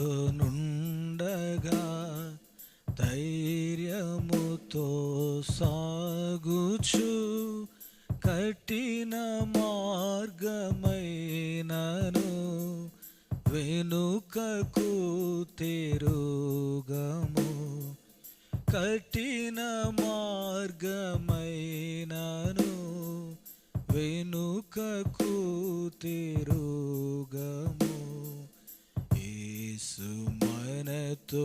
నుండగా ధైర్యముతో సాగుచు. కఠిన మార్గమైనను వెనుకకు తిరుగము. కఠిన మార్గమైనను వెనుకకు తిరుగము. യേശു മനത്തുണ്ടകാ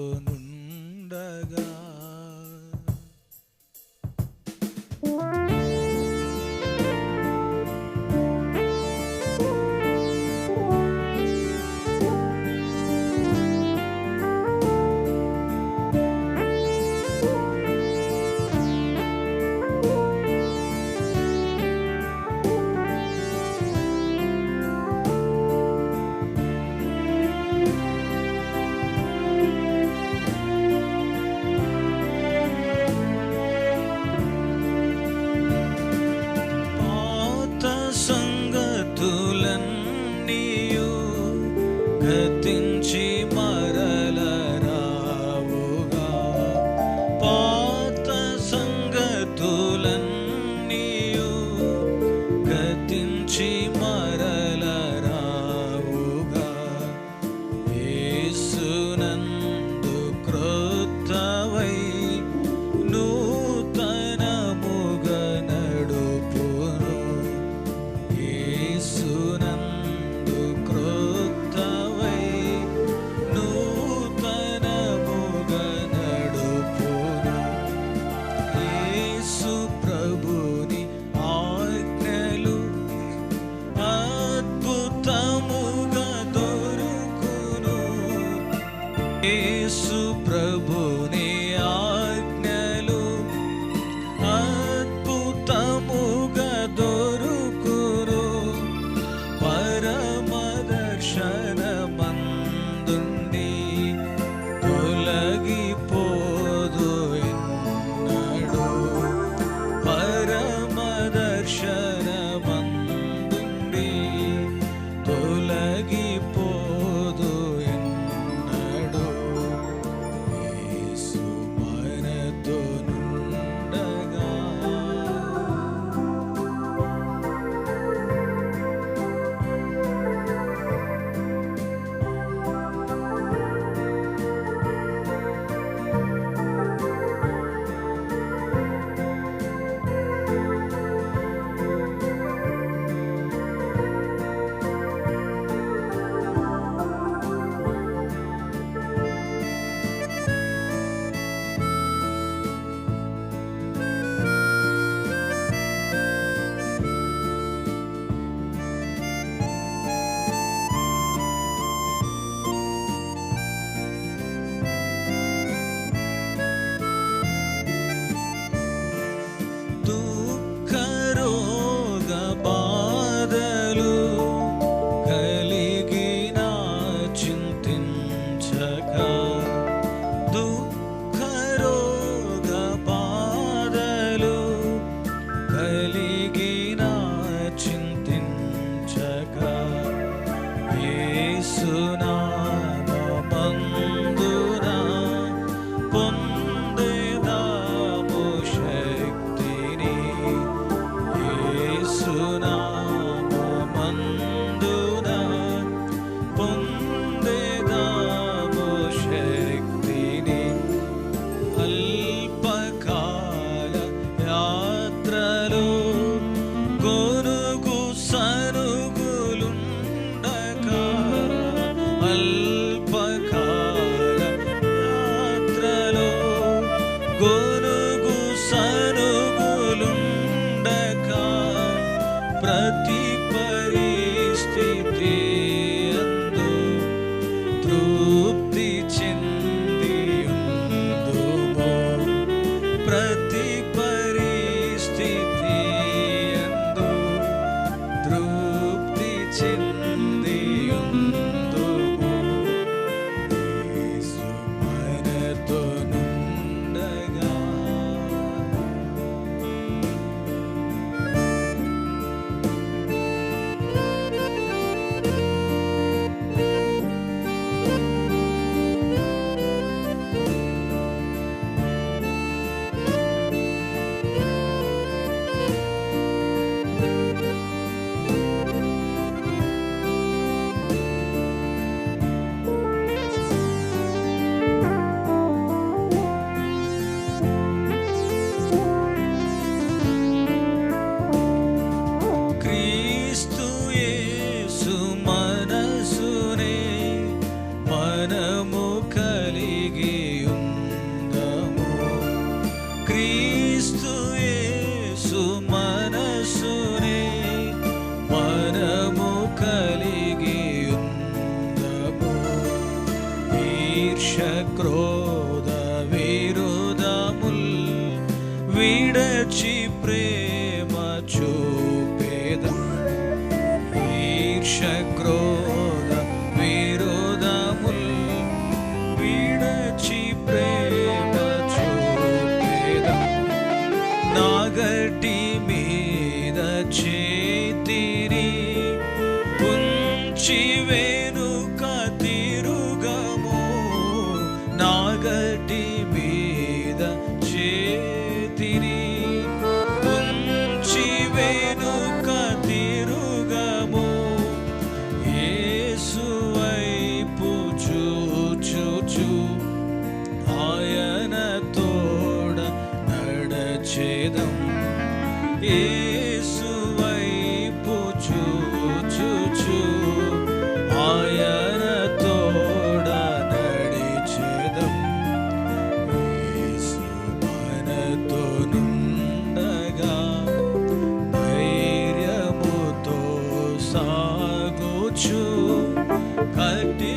గతించి మా ప్రతి పరిస్థితి తృప్తి చే ఈర్ష క్రోధ విరోధముల్ విడచి ప్రేమ చూపేద నాగటి మీద చేతిరి ఉంచివే సాగుచు కటి